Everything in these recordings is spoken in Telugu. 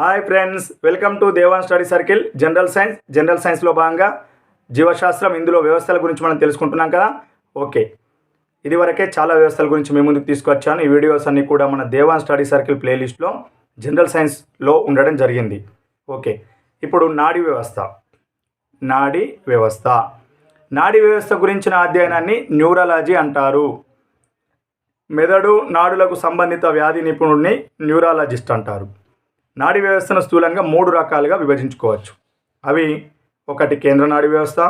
Hi friends welcome to Devan study circle general science general సైన్స్లో భాగంగా జీవశాస్త్రం ఇందులో వ్యవస్థల గురించి మనం తెలుసుకుంటున్నాం కదా? ఓకే ఇదివరకే చాలా వ్యవస్థల గురించి మేము ముందుకు తీసుకొచ్చాను. ఈ వీడియోస్ అన్నీ కూడా మన దేవాన్ స్టడీ సర్కిల్ ప్లేలిస్ట్లో జనరల్ సైన్స్లో ఉండడం జరిగింది. ఓకే ఇప్పుడు నాడీ వ్యవస్థ. నాడీ వ్యవస్థ. నాడీ వ్యవస్థ గురించిన అధ్యయనాన్ని న్యూరాలజీ అంటారు. మెదడు నాడులకు సంబంధిత వ్యాధి నిపుణుడిని న్యూరాలజిస్ట్ అంటారు. నాడీ వ్యవస్థను స్థూలంగా మూడు రకాలుగా విభజించుకోవచ్చు. అవి ఒకటి కేంద్ర నాడీ వ్యవస్థ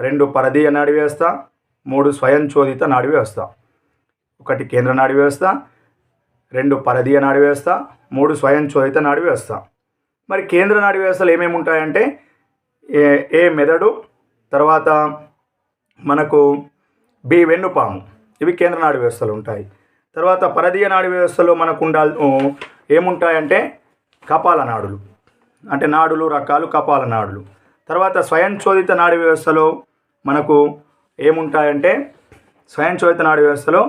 రెండు పరదీయ నాడీ వ్యవస్థ మూడు స్వయంచోదిత నాడీ వ్యవస్థ. ఒకటి కేంద్ర నాడీ వ్యవస్థ రెండు పరదీయ నాడీ వ్యవస్థ మూడు స్వయంచోదిత నాడీ వ్యవస్థ. మరి కేంద్ర నాడీ వ్యవస్థలు ఏమేమి ఉంటాయంటే ఏ ఏ మెదడు తర్వాత మనకు బి వెన్నుపాము ఇవి కేంద్ర నాడీ వ్యవస్థలు ఉంటాయి. తర్వాత పరదీయ నాడీ వ్యవస్థలో మనకు ఉండాలి ఏముంటాయంటే కపాల నాడులు. అంటే నాడులు రకాలు కపాల నాడులు. తర్వాత స్వయంచోదిత నాడీ వ్యవస్థలో మనకు ఏముంటాయంటే స్వయంచోదిత నాడి వ్యవస్థలో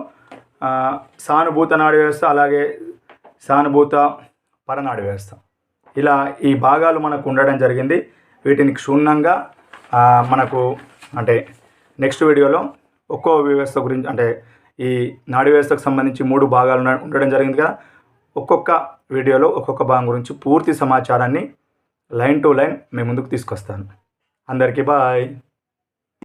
సానుభూత నాడి వ్యవస్థ అలాగే సానుభూత పరనాడీ వ్యవస్థ. ఇలా ఈ భాగాలు మనకు ఉండడం జరిగింది. వీటిని క్షుణ్ణంగా మనకు అంటే నెక్స్ట్ వీడియోలో ఒక్కో వ్యవస్థ గురించి అంటే ఈ నాడీ వ్యవస్థకు సంబంధించి మూడు భాగాలు ఉండడం జరిగింది కదా. ఒక్కొక్క వీడియోలో ఒక్కొక్క భాగం గురించి పూర్తి సమాచారాన్ని లైన్ టు లైన్ మీ ముందుకు తీసుకొస్తాను. అందరికీ బాయ్.